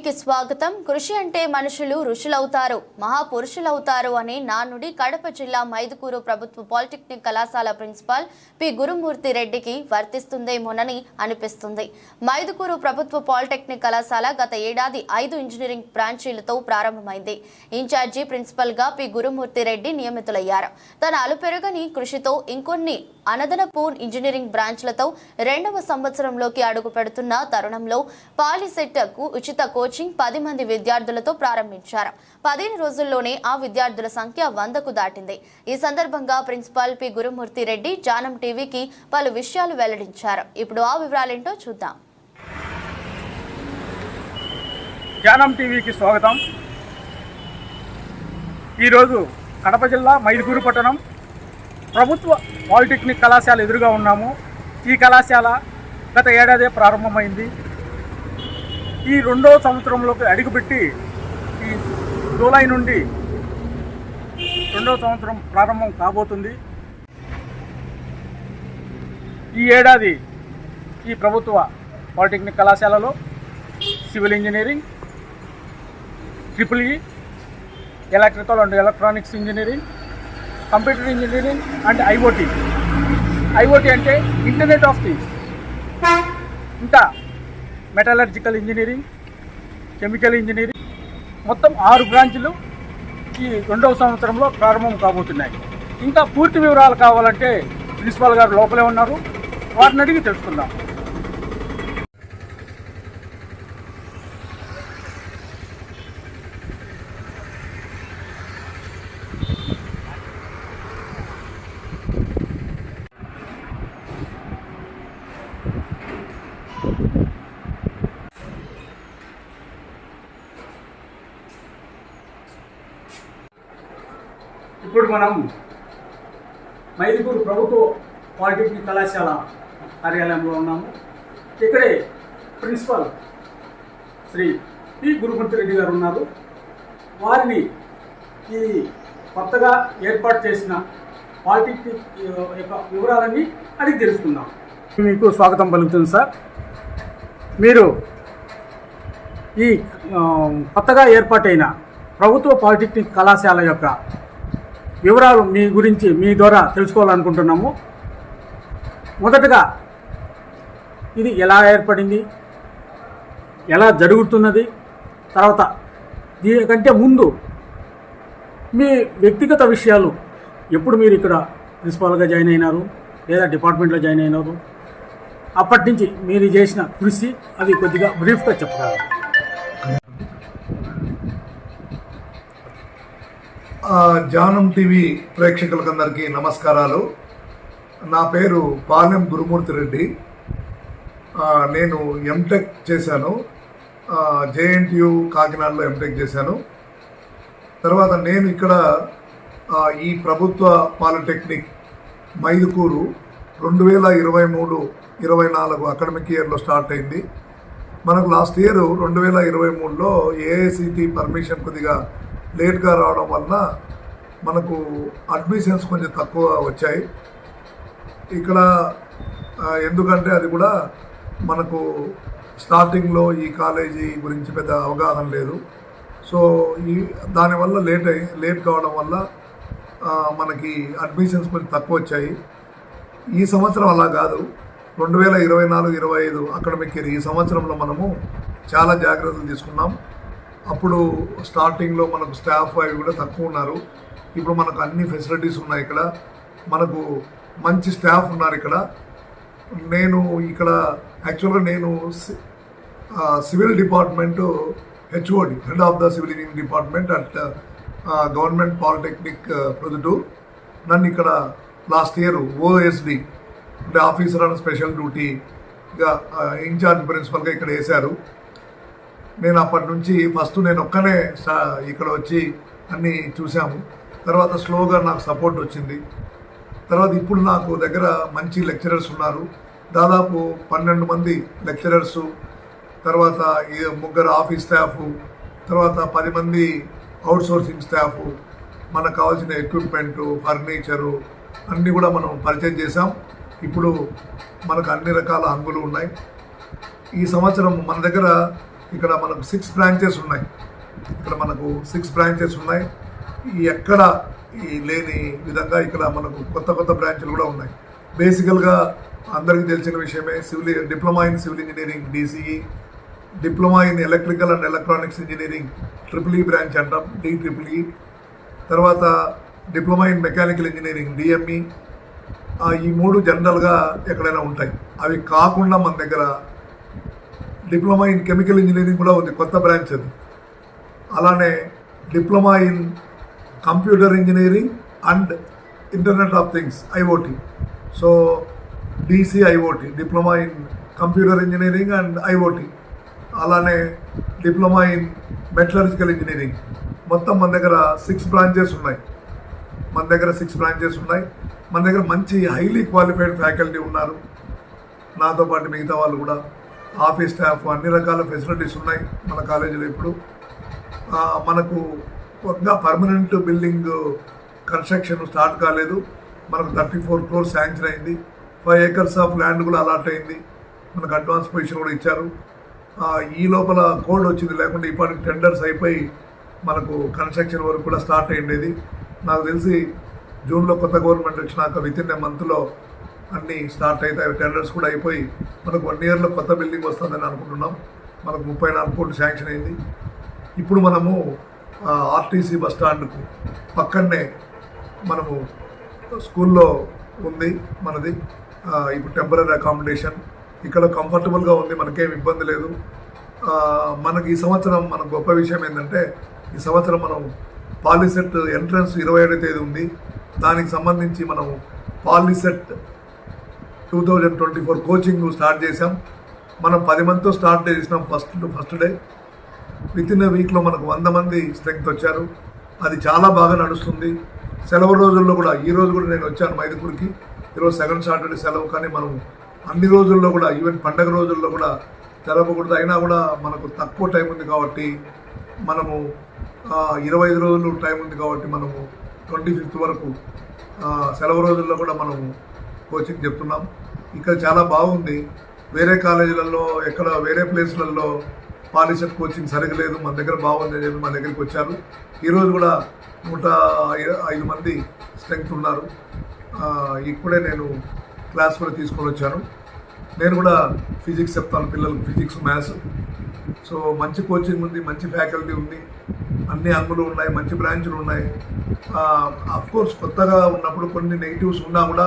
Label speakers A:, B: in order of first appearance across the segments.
A: టీవీకి స్వాగతం. కృషి అంటే మనుషులు ఋషులవుతారు మహాపురుషులవుతారు అని నానుడి కడప జిల్లా మైదుకూరు ప్రభుత్వ పాలిటెక్నిక్ కళాశాల ప్రిన్సిపాల్ పి. గురుమూర్తి రెడ్డికి వర్తిస్తుందేమోనని అనిపిస్తుంది. మైదుకూరు ప్రభుత్వ పాలిటెక్నిక్ కళాశాల గత ఏడాది ఐదు ఇంజనీరింగ్ బ్రాంచీలతో ప్రారంభమైంది. ఇన్ఛార్జి ప్రిన్సిపల్గా పి. గురుమూర్తి రెడ్డి నియమితులయ్యారు. తన అలుపెరుగని కృషితో ఇంకొన్ని అనదనపూర్ ఇంజనీరింగ్ బ్రాంచ్లతో రెండవ సంవత్సరంలోకి అడుగు పెడుతున్న తరుణంలో పాలిసెట్టకు ఉచిత కోచింగ్ పది మంది విద్యార్థులతో ప్రారంభించారు. పదిహేను రోజుల్లోనే ఆ విద్యార్థుల సంఖ్య వందకు దాటింది. ఈ సందర్భంగా ప్రిన్సిపాల్ పి. గురుమూర్తి రెడ్డి జానం టీవీకి పలు విషయాలు వెల్లడించారు. ఇప్పుడు ఆ వివరాలేంటో చూద్దాం.
B: జానం టీవీకి స్వాగతం. ఈరోజు కడప జిల్లా మైదుగూరు పట్టణం ప్రభుత్వ పాలిటెక్నిక్ కళాశాల ఎదురుగా ఉన్నాము. ఈ కళాశాల గత ఏడాదే ప్రారంభమైంది. ఈ రెండవ సంవత్సరంలోకి అడుగుపెట్టి ఈ జూలై నుండి రెండవ సంవత్సరం ప్రారంభం కాబోతుంది. ఈ ఏడాది ఈ ప్రభుత్వ పాలిటెక్నిక్ కళాశాలలో civil engineering triple E electrical and electronics engineering computer engineering and IOT. IOT అంటే ఇంటర్నెట్ ఆఫ్ థింగ్స్. ఇంకా మెటలర్జికల్ ఇంజనీరింగ్ కెమికల్ ఇంజనీరింగ్. మొత్తం ఆరు బ్రాంచ్లు ఈ రెండవ సంవత్సరంలో ప్రారంభం కాబోతున్నాయి. ఇంకా పూర్తి వివరాలు కావాలంటే ప్రిన్సిపాల్ గారు లోపలే ఉన్నారు. వాటిని అడిగి తెలుసుకుందాం. ఇప్పుడు మనం మైదుకూరు ప్రభుత్వ పాలిటెక్నిక్ కళాశాల కార్యాలయంలో ఉన్నాము. ఇక్కడే ప్రిన్సిపల్ శ్రీ పి. గురుమూర్తి రెడ్డి గారు ఉన్నారు. వారిని ఈ కొత్తగా ఏర్పాటు చేసిన పాలిటెక్నిక్ యొక్క వివరాలన్నీ అడిగి తెలుసుకుందాం. మీకు స్వాగతం పలుకుతుంది సార్. మీరు ఈ కొత్తగా ఏర్పాటైన ప్రభుత్వ పాలిటెక్నిక్ కళాశాల యొక్క వివరాలు మీ గురించి మీ ద్వారా తెలుసుకోవాలనుకుంటున్నాము. మొదటగా ఇది ఎలా ఏర్పడింది ఎలా జరుగుతున్నది తర్వాత దీనికంటే ముందు మీ వ్యక్తిగత విషయాలు ఎప్పుడు మీరు ఇక్కడ ప్రిన్సిపాల్గా జాయిన్ అయినారు లేదా డిపార్ట్మెంట్లో జాయిన్ అయినారు అప్పటి నుంచి మీరు చేసిన కృషి అది కొద్దిగా బ్రీఫ్గా చెప్పగలరు?
C: జానం టీవీ ప్రేక్షకులకందరికీ నమస్కారాలు. నా పేరు పాలెం గురుమూర్తి రెడ్డి. నేను ఎంటెక్ చేశాను. జేఎన్టీయు కాకినాడలో ఎంటెక్ చేశాను. తర్వాత నేను ఇక్కడ ఈ ప్రభుత్వ పాలిటెక్నిక్ మైదుకూరు రెండు వేల ఇరవై మూడు ఇరవై నాలుగు అకాడమిక్ ఇయర్లో స్టార్ట్ అయింది. మనకు లాస్ట్ ఇయర్ రెండు వేల ఇరవై మూడులో ఏఐసిటి పర్మిషన్ కొద్దిగా లేట్గా రావడం వలన మనకు అడ్మిషన్స్ కొంచెం తక్కువ వచ్చాయి. ఇక్కడ ఎందుకంటే అది కూడా మనకు స్టార్టింగ్లో ఈ కాలేజీ గురించి పెద్ద అవగాహన లేదు. సో ఈ దానివల్ల లేట్ అయి లేట్ కావడం వల్ల మనకి అడ్మిషన్స్ కొంచెం తక్కువ వచ్చాయి. ఈ సంవత్సరం అలా కాదు. రెండు వేల ఇరవై నాలుగు ఇరవై ఐదు అకాడమిక్ ఇయర్ ఈ సంవత్సరంలో మనము చాలా జాగ్రత్తలు తీసుకున్నాం. అప్పుడు స్టార్టింగ్లో మనకు స్టాఫ్ అవి కూడా తక్కువ ఉన్నారు. ఇప్పుడు మనకు అన్ని ఫెసిలిటీస్ ఉన్నాయి ఇక్కడ. మనకు మంచి స్టాఫ్ ఉన్నారు ఇక్కడ. నేను ఇక్కడ యాక్చువల్గా నేను C- civil department HOD head of the civil engineering department at government polytechnic Proddatur నన్ను ఇక్కడ లాస్ట్ ఇయర్ ఓఎస్డి అంటే ఆఫీసర్ ఆన్ స్పెషల్ డ్యూటీగా ఇన్ఛార్జ్ ప్రిన్సిపల్గా ఇక్కడ వేశారు. నేను అప్పటి నుంచి ఫస్ట్ నేను ఒక్కనే ఇక్కడ వచ్చి అన్నీ చూసాము తర్వాత స్లోగా నాకు సపోర్ట్ వచ్చింది. తర్వాత ఇప్పుడు నాకు దగ్గర మంచి లెక్చరర్స్ ఉన్నారు. దాదాపు పన్నెండు మంది లెక్చరర్స్ తర్వాత ముగ్గురు ఆఫీస్ స్టాఫ్ తర్వాత పది మంది అవుట్ సోర్సింగ్ స్టాఫ్ మనకు కావాల్సిన ఎక్విప్మెంటు ఫర్నిచరు అన్నీ కూడా మనం పరిచయం చేసాం ఇప్పుడు మనకు అన్ని రకాల హంగులు ఉన్నాయి. ఈ సంవత్సరం మన దగ్గర ఇక్కడ మనకు సిక్స్ బ్రాంచెస్ ఉన్నాయి. ఇక్కడ మనకు సిక్స్ బ్రాంచెస్ ఉన్నాయి. ఈ ఎక్కడ ఈ లేని విధంగా ఇక్కడ మనకు కొత్త కొత్త బ్రాంచ్లు కూడా ఉన్నాయి. బేసికల్గా అందరికీ తెలిసిన విషయమే civil diploma in civil engineering DCE diploma in electrical and electronics engineering triple E branch అంటాం డి ట్రిపుల్ ఈ. తర్వాత diploma in mechanical engineering DME. ఈ మూడు జనరల్గా ఎక్కడైనా ఉంటాయి. అవి కాకుండా మన దగ్గర డిప్లొమా ఇన్ కెమికల్ ఇంజనీరింగ్ కూడా ఉంది కొత్త బ్రాంచ్ అది. అలానే diploma in computer engineering and internet of things IOT. So DC IOT diploma in computer engineering and IOT. అలానే డిప్లొమా ఇన్ మెటలర్జికల్ ఇంజనీరింగ్. మొత్తం మన దగ్గర సిక్స్ బ్రాంచెస్ ఉన్నాయి. మన దగ్గర సిక్స్ బ్రాంచెస్ ఉన్నాయి. మన దగ్గర మంచి హైలీ క్వాలిఫైడ్ ఫ్యాకల్టీ ఉన్నారు. నాతో పాటు మిగతా వాళ్ళు కూడా. ఆఫీస్ స్టాఫ్ అన్ని రకాల ఫెసిలిటీస్ ఉన్నాయి మన కాలేజీలో ఇప్పుడు. మనకు కొద్దిగా పర్మనెంట్ బిల్డింగ్ కన్స్ట్రక్షన్ స్టార్ట్ కాలేదు. మనకు థర్టీ ఫోర్ క్రోర్ శాంక్షన్ అయింది. ఫైవ్ ఏకర్స్ ఆఫ్ ల్యాండ్ కూడా అలాట్ అయింది. మనకు అడ్వాన్స్ పొజిషన్ కూడా ఇచ్చారు. ఈ లోపల కోడ్ వచ్చింది లేకుంటే ఇప్పటికి టెండర్స్ అయిపోయి మనకు కన్స్ట్రక్షన్ వరకు కూడా స్టార్ట్ అయ్యిండేది. నాకు తెలిసి జూన్లో కొత్త గవర్నమెంట్ వచ్చినాక విత్ ఇన్ ఏ మంత్లో అన్నీ స్టార్ట్ అవుతాయి టెండర్స్ కూడా అయిపోయి మనకు వన్ ఇయర్లో కొత్త బిల్డింగ్ వస్తుందని అనుకుంటున్నాం. మనకు ముప్పై నాలుగు కోట్లు శాంక్షన్ అయింది. ఇప్పుడు మనము ఆర్టీసీ బస్ స్టాండ్కు పక్కనే మనము స్కూల్లో ఉంది మనది. ఇప్పుడు టెంపరీ అకామిడేషన్ ఇక్కడ కంఫర్టబుల్గా ఉంది మనకేం ఇబ్బంది లేదు. మనకి ఈ సంవత్సరం మన గొప్ప విషయం ఏంటంటే ఈ సంవత్సరం మనం పాలిసెట్ ఎంట్రన్స్ ఇరవై ఏడో తేదీ ఉంది. దానికి సంబంధించి మనం POLYCET two thousand twenty four coaching start చేసాం మనం పది మందితో స్టార్ట్ చేసినాం first first day. Within వీక్లో మనకు వంద మంది స్ట్రెంగ్త్ వచ్చారు. అది చాలా బాగా నడుస్తుంది. సెలవు రోజుల్లో కూడా ఈ రోజు కూడా నేను వచ్చాను మైదుపూర్కి ఈరోజు సెకండ్ సాటర్డే సెలవు కానీ మనం అన్ని రోజుల్లో కూడా ఈవెన్ పండగ రోజుల్లో కూడా తెలవకూడదు. అయినా కూడా మనకు తక్కువ టైం ఉంది కాబట్టి మనము ఇరవై ఐదు రోజులు టైం ఉంది కాబట్టి మనము ట్వంటీ ఫిఫ్త్ వరకు సెలవు రోజుల్లో కూడా మనము కోచింగ్ చెప్తున్నాం. ఇక్కడ చాలా బాగుంది. వేరే కాలేజీలలో ఎక్కడ వేరే ప్లేస్లలో పాలిసెట్ కోచింగ్ సరిగా లేదు. మన దగ్గర బాగుంది అని చెప్పి మన దగ్గరికి వచ్చారు. ఈరోజు కూడా నూట ఐదు మంది స్ట్రెంగ్త్ ఉన్నారు. ఇప్పుడే నేను క్లాస్ కూడా తీసుకొని వచ్చాను. నేను కూడా ఫిజిక్స్ చెప్తాను పిల్లలకు ఫిజిక్స్ మ్యాథ్స్. సో మంచి కోచింగ్ ఉంది మంచి ఫ్యాకల్టీ ఉంది. అన్ని అంగులు ఉన్నాయి మంచి బ్రాంచ్లు ఉన్నాయి. కోర్స్ కొత్తగా ఉన్నప్పుడు కొన్ని నెగిటివ్స్ ఉన్నా కూడా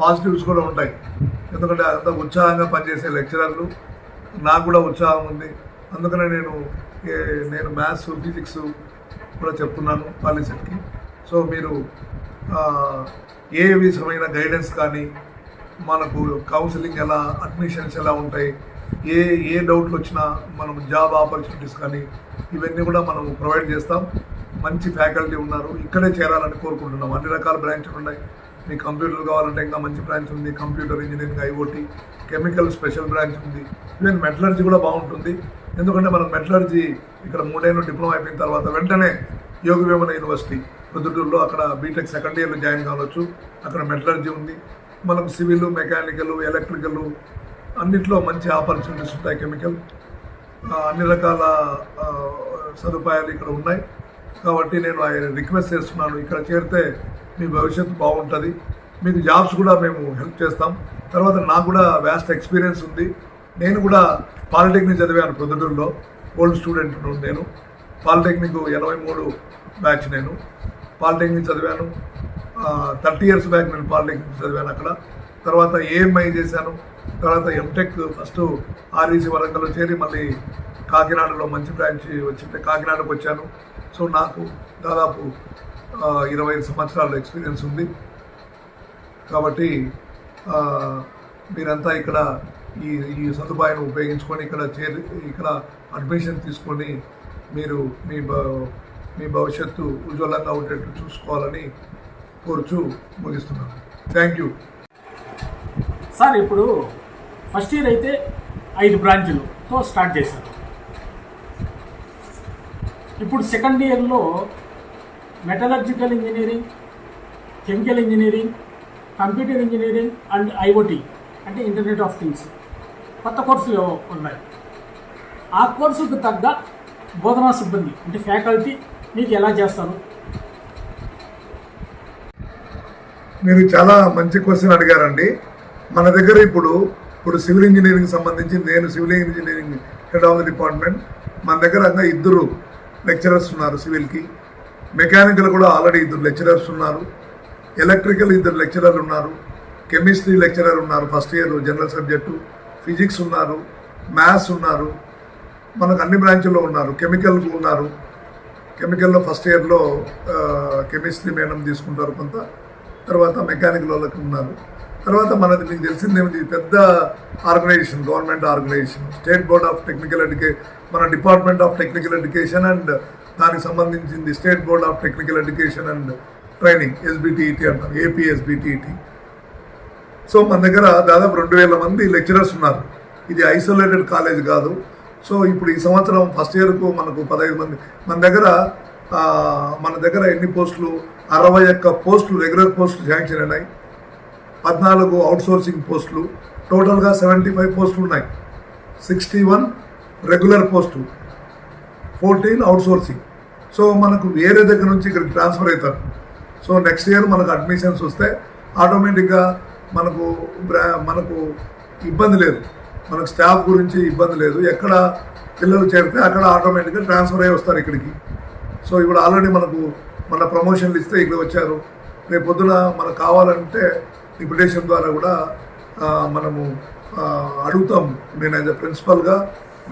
C: పాజిటివ్స్ కూడా ఉంటాయి. ఎందుకంటే అంత ఉత్సాహంగా పనిచేసే లెక్చరర్లు నాకు కూడా ఉత్సాహం ఉంది. అందుకనే నేను నేను మ్యాథ్స్ ఫిజిక్స్ కూడా చెప్తున్నాను పాలిసెట్కి సో మీరు ఏ విధమైన గైడెన్స్ కానీ మనకు కౌన్సిలింగ్ ఎలా అడ్మిషన్స్ ఎలా ఉంటాయి ఏ ఏ డౌట్లు వచ్చినా మనం జాబ్ ఆపర్చునిటీస్ కానీ ఇవన్నీ కూడా మనం ప్రొవైడ్ చేస్తాం. మంచి ఫ్యాకల్టీ ఉన్నారు. ఇక్కడే చేరాలని కోరుకుంటున్నాం. అన్ని రకాల బ్రాంచ్లు ఉన్నాయి. మీకు కంప్యూటర్ కావాలంటే ఇంకా మంచి బ్రాంచ్ ఉంది. Computer engineering IOT chemical special branch ఉంది. ఈవెన్ మెటలర్జీ కూడా బాగుంటుంది. ఎందుకంటే మనం మెటలర్జీ ఇక్కడ మూడేళ్ళు డిప్లొమా అయిపోయిన తర్వాత వెంటనే యోగ వేమన యూనివర్సిటీ పొద్దుటూరులో అక్కడ బీటెక్ సెకండ్ ఇయర్లో జాయిన్ కావచ్చు. అక్కడ మెటలర్జీ ఉంది. మనకు సివిల్ మెకానికల్ ఎలక్ట్రికల్ అన్నిట్లో మంచి ఆపర్చునిటీస్ ఉంటాయి కెమికల్. అన్ని రకాల సదుపాయాలు ఇక్కడ ఉన్నాయి. కాబట్టి నేను ఆయన రిక్వెస్ట్ చేస్తున్నాను ఇక్కడ చేరితే మీ భవిష్యత్తు బాగుంటుంది. మీకు జాబ్స్ కూడా మేము హెల్ప్ చేస్తాం. తర్వాత నాకు కూడా వ్యాస్ట్ ఎక్స్పీరియన్స్ ఉంది. నేను కూడా పాలిటెక్నిక్ చదివాను ప్రొద్దుటూరులో ఓల్డ్ స్టూడెంట్ నేను. పాలిటెక్నిక్ ఎనభై మూడు బ్యాచ్ నేను. పాలిటెక్నిక్ చదివాను. థర్టీ ఇయర్స్ బ్యాక్ నేను పాలిటెక్నిక్ చదివాను అక్కడ. తర్వాత ఏఎంఐ చేశాను. తర్వాత ఎంటెక్ ఫస్ట్ ఆర్ఈసీ వరంగల్లో చేరి మళ్ళీ కాకినాడలో మంచి బ్రాంచ్ వచ్చింటే కాకినాడకు వచ్చాను. సో నాకు దాదాపు ఇరవై ఐదు సంవత్సరాల ఎక్స్పీరియన్స్ ఉంది. కాబట్టి మీరంతా ఇక్కడ ఈ ఈ సదుపాయాన్ని ఉపయోగించుకొని ఇక్కడ చేరి ఇక్కడ అడ్మిషన్ తీసుకొని మీరు మీ భ- మీ భవిష్యత్తు ఉజ్వలంగా ఉండేట్టు చూసుకోవాలని కోరుచు ముగిస్తున్నాను. థ్యాంక్ యూ
B: సార్ ఇప్పుడు ఫస్ట్ ఇయర్ అయితే ఐదు బ్రాంచులతో స్టార్ట్ చేశారు. ఇప్పుడు సెకండ్ ఇయర్లో metallurgical engineering chemical engineering computer engineering and IOT అంటే ఇంటర్నెట్ ఆఫ్ థింగ్స్ కొత్త కోర్సులు ఉన్నాయి. ఆ కోర్సుకు తగ్గ బోధనా సిబ్బంది అంటే ఫ్యాకల్టీ మీకు ఎలా చేస్తారు?
C: మీరు చాలా మంచి క్వశ్చన్ అడిగారండి. మన దగ్గర ఇప్పుడు ఇప్పుడు సివిల్ ఇంజనీరింగ్ సంబంధించి నేను civil engineering head of the department. మన దగ్గర ఇద్దరు లెక్చరర్స్ ఉన్నారు సివిల్కి. మెకానికల్ కూడా ఆల్రెడీ ఇద్దరు లెక్చరర్స్ ఉన్నారు. ఎలక్ట్రికల్ ఇద్దరు లెక్చరర్లు ఉన్నారు. కెమిస్ట్రీ లెక్చరర్ ఉన్నారు first year general subject. Physics ఉన్నారు మ్యాథ్స్ ఉన్నారు. మనకు అన్ని బ్రాంచ్ల్లో ఉన్నారు. కెమికల్ ఉన్నారు. కెమికల్లో ఫస్ట్ ఇయర్లో కెమిస్ట్రీ మేడం తీసుకుంటారు కొంత. తర్వాత మెకానికల్ వాళ్ళకి ఉన్నారు. తర్వాత మనది మీకు తెలిసింది ఏమిటి? పెద్ద organization government organization. State board of technical education మన department of technical education and దానికి సంబంధించింది state board of technical education and training SBTET అంటారు ఏపీ ఎస్బిటిఈటి సో మన దగ్గర దాదాపు రెండు వేల మంది లెక్చరర్స్ ఉన్నారు. ఇది ఐసోలేటెడ్ కాలేజ్ కాదు. సో ఇప్పుడు ఈ సంవత్సరం ఫస్ట్ ఇయర్కు మనకు పదహైదు మంది మన దగ్గర మన దగ్గర ఎన్ని పోస్టులు? అరవై ఒక్క పోస్టులు రెగ్యులర్ పోస్టులు శాంక్షన్ అయినాయి పద్నాలుగు అవుట్సోర్సింగ్ పోస్టులు. టోటల్గా సెవెంటీ ఫైవ్ పోస్టులు ఉన్నాయి. Sixty one regular post fourteen outsourcing so మనకు వేరే దగ్గర నుంచి ఇక్కడ ట్రాన్స్ఫర్ అవుతారు. సో నెక్స్ట్ ఇయర్ మనకు అడ్మిషన్స్ వస్తే ఆటోమేటిక్గా మనకు బ్రా- మనకు ఇబ్బంది లేదు. మనకు స్టాఫ్ గురించి ఇబ్బంది లేదు. ఎక్కడ పిల్లలు చేరితే అక్కడ ఆటోమేటిక్గా ట్రాన్స్ఫర్ అయ్యి వస్తారు ఇక్కడికి. సో ఇప్పుడు ఆల్రెడీ మనకు మన ప్రమోషన్లు ఇస్తే ఇక్కడ వచ్చారు. రేపు పొద్దున మనకు కావాలంటే డిప్యుటేషన్ ద్వారా కూడా మనము అడుగుతాం. నేను యాజ్ అ ప్రిన్సిపల్గా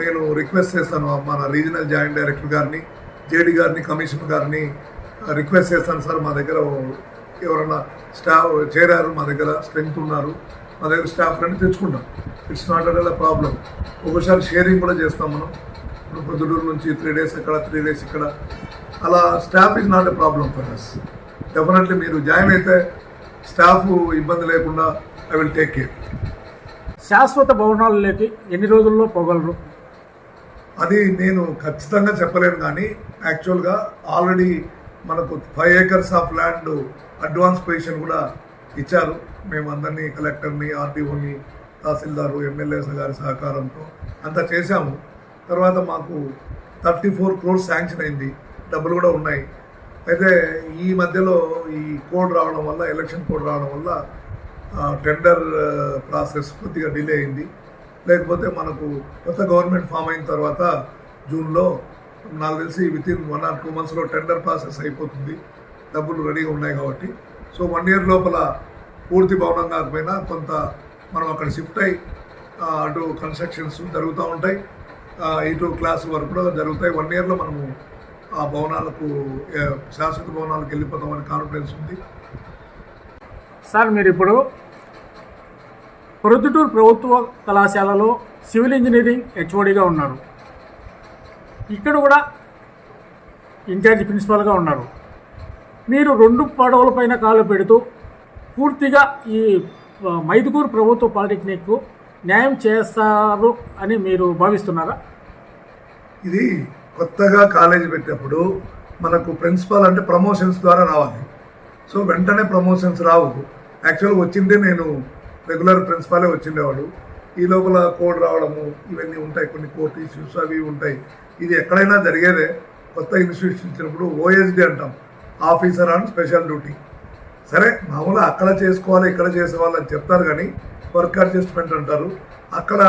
C: నేను రిక్వెస్ట్ చేస్తాను. మన రీజనల్ జాయింట్ డైరెక్టర్ గారిని జేడీ గారిని కమిషనర్ గారిని రిక్వెస్ట్ చేస్తాను సార్. మా దగ్గర ఎవరైనా స్టాఫ్ చేరారు మా దగ్గర స్ట్రెంగ్త్ ఉన్నారు. మా దగ్గర స్టాఫ్ రండి తెచ్చుకుంటాం. ఇట్స్ నాట్ అట్ ప్రాబ్లం ఒకసారి షేరింగ్ కూడా చేస్తాం మనం. ఇప్పుడు పొద్దుటూరు నుంచి త్రీ డేస్ ఇక్కడ త్రీ డేస్ ఇక్కడ. అలా staff is not a problem for us definitely మీరు జాయిన్ అయితే స్టాఫ్ ఇబ్బంది లేకుండా ఐ విల్ టేక్ కేర్.
B: శాశ్వత భవనాలలోకి ఎన్ని రోజుల్లో పోగలరు?
C: అది నేను ఖచ్చితంగా చెప్పలేను కానీ యాక్చువల్గా ఆల్రెడీ మనకు five acres of land advance position కూడా ఇచ్చారు. మేము అందరినీ కలెక్టర్ని ఆర్టీఓని తహసీల్దారు ఎమ్మెల్యేస్ గారి సహకారంతో అంతా చేశాము. తర్వాత మాకు థర్టీ ఫోర్ క్రోర్స్ శాంక్షన్ అయింది. డబ్బులు కూడా ఉన్నాయి. అయితే ఈ మధ్యలో ఈ కోడ్ రావడం వల్ల ఎలక్షన్ కోడ్ రావడం వల్ల టెండర్ ప్రాసెస్ కొద్దిగా డిలే అయింది. లేకపోతే మనకు కొత్త గవర్నమెంట్ ఫామ్ అయిన తర్వాత జూన్లో నాకు తెలిసి within one or two మంత్స్లో టెండర్ ప్రాసెస్ అయిపోతుంది. డబ్బులు రెడీగా ఉన్నాయి కాబట్టి. సో వన్ ఇయర్ లోపల పూర్తి భవనం కాకపోయినా కొంత మనం అక్కడ షిఫ్ట్ అయ్యి అటు కన్స్ట్రక్షన్స్ జరుగుతూ ఉంటాయి. ఇటు క్లాస్ వరకు కూడా జరుగుతాయి. వన్ ఇయర్లో మనము ఆ భవనాలకు శాశ్వత భవనాలకు వెళ్ళిపోతామని కాన్ఫిడెన్స్ ఉంది.
B: సార్ మీరు ఇప్పుడు ప్రొద్దుటూరు ప్రభుత్వ కళాశాలలో సివిల్ ఇంజనీరింగ్ హెచ్ఓడిగా ఉన్నారు. ఇక్కడ కూడా ఇన్ఛార్జ్ ప్రిన్సిపాల్గా ఉన్నారు. మీరు రెండు పడవలపైన కాలు పెడుతూ పూర్తిగా ఈ మైదుకూరు ప్రభుత్వ పాలిటెక్నిక్ న్యాయం చేస్తారు అని మీరు భావిస్తున్నారా?
C: ఇది కొత్తగా కాలేజ్ పెట్టినప్పుడు మనకు ప్రిన్సిపాల్ అంటే ప్రమోషన్స్ ద్వారా రావాలి. సో వెంటనే ప్రమోషన్స్ రావు. యాక్చువల్గా వచ్చిందే నేను రెగ్యులర్ ప్రిన్సిపాలే వచ్చిండేవాడు. ఈ లోపల కోడ్ రావడము ఇవన్నీ ఉంటాయి కొన్ని కోర్టు ఇష్యూస్ అవి ఉంటాయి. ఇది ఎక్కడైనా జరిగేదే. కొత్త ఇన్స్టిట్యూషన్ ఇచ్చినప్పుడు ఓఎస్డి అంటాం. Officer on special duty. సరే మామూలుగా అక్కడ చేసుకోవాలి ఇక్కడ చేసేవాళ్ళు అని చెప్తారు కానీ వర్క్ అడ్జస్ట్మెంట్ అంటారు. అక్కడ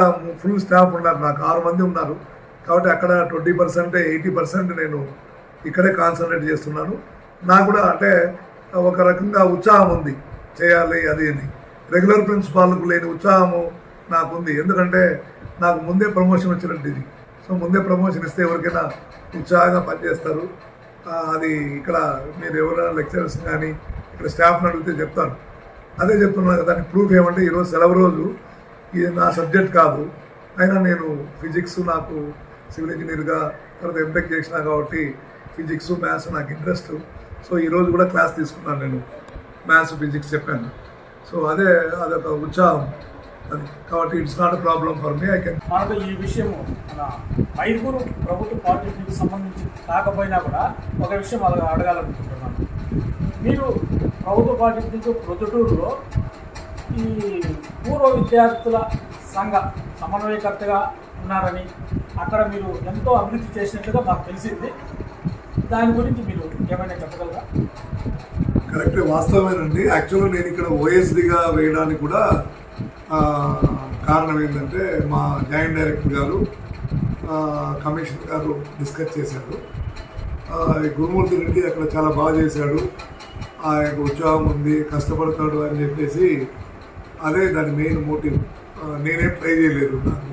C: ఫుల్ స్టాఫ్ ఉన్నారు నాకు ఆరు మంది ఉన్నారు. కాబట్టి అక్కడ ట్వంటీ పర్సెంట్ ఎయిటీ పర్సెంట్ నేను ఇక్కడే కాన్సన్ట్రేట్ చేస్తున్నాను. నాకు కూడా అంటే ఒక రకంగా ఉత్సాహం ఉంది. చేయాలి అది అని. రెగ్యులర్ ప్రిన్సిపాల్కు లేని ఉత్సాహము నాకుంది. ఎందుకంటే నాకు ముందే ప్రమోషన్ వచ్చినట్టు ఇది. సో ముందే ప్రమోషన్ ఇస్తే ఎవరికైనా ఉత్సాహంగా పనిచేస్తారు. అది ఇక్కడ మీరు ఎవరైనా లెక్చరర్స్ కానీ ఇక్కడ స్టాఫ్ని అడిగితే చెప్తాను అదే చెప్తున్నాను కదా దానికి ప్రూఫ్ ఏమంటే ఈరోజు సెలవు రోజు ఇది నా సబ్జెక్ట్ కాదు. అయినా నేను ఫిజిక్స్ నాకు సివిల్ ఇంజనీర్గా తర్వాత ఎంటెక్ చేసిన కాబట్టి ఫిజిక్స్ మ్యాథ్స్ నాకు ఇంట్రెస్ట్. సో ఈరోజు కూడా క్లాస్ తీసుకున్నాను నేను. మ్యాథ్స్ ఫిజిక్స్ చెప్పాను. సో అదే అదొక ఉత్సాహం. అది కాబట్టి it's not problem for me I can
B: మనకు ఈ విషయము మన ఐదుగురు ప్రభుత్వ పాలిటెక్నిక్ సంబంధించి కాకపోయినా కూడా ఒక విషయం అలా అడగాలనుకుంటున్నాను. మీరు ప్రభుత్వ పాలిటెక్నిక్ ప్రొద్దుటూరులో ఈ పూర్వ విద్యార్థుల సంఘ సమన్వయకర్తగా ఉన్నారని అక్కడ మీరు ఎంతో అభివృద్ధి చేసినట్లుగా మాకు తెలిసింది. దాని గురించి మీరు ఏమైనా చెప్పగలరా?
C: కరెక్ట్ వాస్తవమేనండి. యాక్చువల్గా నేను ఇక్కడ ఓఎస్డిగా వేయడానికి కూడా కారణం ఏంటంటే మా జాయింట్ డైరెక్టర్ గారు కమిషనర్ గారు డిస్కస్ చేశారు. గురుమూర్తి రెడ్డి అక్కడ చాలా బాగా చేశాడు. ఆయనకు ఉత్సాహం ఉంది కష్టపడతాడు అని చెప్పేసి అదే దాని మెయిన్ మోటివ్. నేనేం ట్రై చేయలేదు. నాకు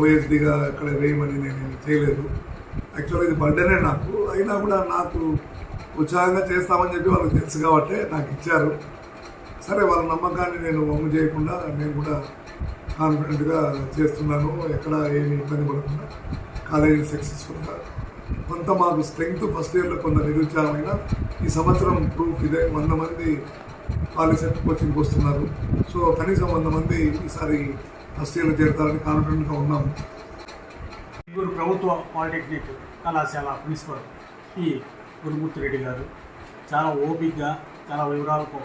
C: ఓఎస్డిగా అక్కడ వేయమని నేను చేయలేదు. యాక్చువల్గా ఇది బర్త్డేనే నాకు. అయినా కూడా నాకు ఉత్సాహంగా చేస్తామని చెప్పి వాళ్ళకి తెలుసు కాబట్టి నాకు ఇచ్చారు. సరే వాళ్ళ నమ్మకాన్ని నేను వమ్ము చేయకుండా నేను కూడా కాన్ఫిడెంట్గా చేస్తున్నాను. ఎక్కడ ఏమి ఇబ్బంది పడకుండా కాలేజీ సక్సెస్ఫుల్గా. కొంత మాకు స్ట్రెంగ్త్ ఫస్ట్ ఇయర్లో కొంత నిరుత్సాహమైన ఈ సంవత్సరం ప్రూఫ్ ఇదే. వంద మంది పాలిసెట్ కోచింగ్కి వస్తున్నారు సో కనీసం వంద మంది ఈసారి ఫస్ట్ ఇయర్లో చేరుతారని కాన్ఫిడెంట్గా ఉన్నాము
B: గురు ప్రభుత్వ పాలిటెక్నిక్ కళాశాల ప్రిన్సిపల్ ఈ గురుమూర్తి రెడ్డి గారు చాలా ఓపిక్గా చాలా వివరాలకు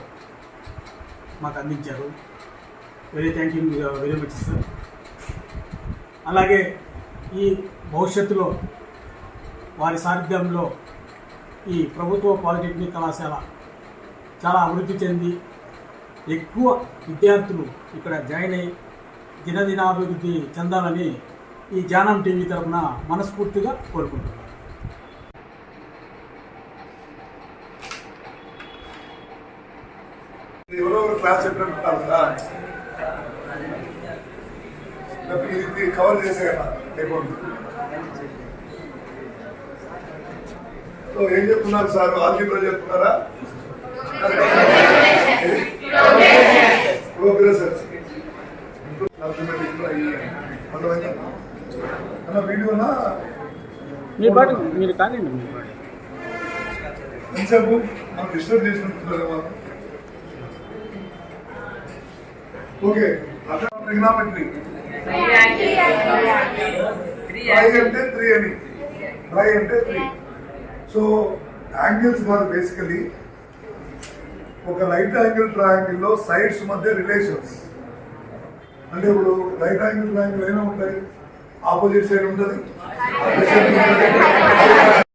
B: మాకు అందించారు. Very thank you very much sir అలాగే ఈ భవిష్యత్తులో వారి సారథ్యంలో ఈ ప్రభుత్వ పాలిటెక్నిక్ కళాశాల చాలా అభివృద్ధి చెంది ఎక్కువ విద్యార్థులు ఇక్కడ జాయిన్ అయ్యి దినదినాభివృద్ధి చెందాలని ఈ జానం టీవీ తరఫున మనస్ఫూర్తిగా కోరుకుంటున్నాను
C: ఎవరో ఒక క్లాస్ చెప్పినట్టు కదా. ఇది ఇది కవర్ చేసే కదా లేకుండా సో ఏం చెప్తున్నారు సార్? ఆల్జీబ్రా చెప్తున్నారా?
B: మీ పాటు మీరు కానివ్వండి మీ పాటు.
C: ఎంతసేపు మనం డిస్టర్బ్ చేసినట్టున్నారు మనం ఓకే అట్లా ట్రిగ్నామెట్రీ ట్రై అంటే త్రీ అని. ట్రై అంటే త్రీ సో యాంగిల్స్ కాదు బేసికలీ ఒక రైట్ యాంగిల్ ట్రయాంగిల్లో సైడ్స్ మధ్య రిలేషన్స్ అంటే ఇప్పుడు రైట్ యాంగిల్ ట్రయాంగిల్ ఏమైనా ఉంటాయి. ఆపోజిట్ సైడ్ ఉంటుంది.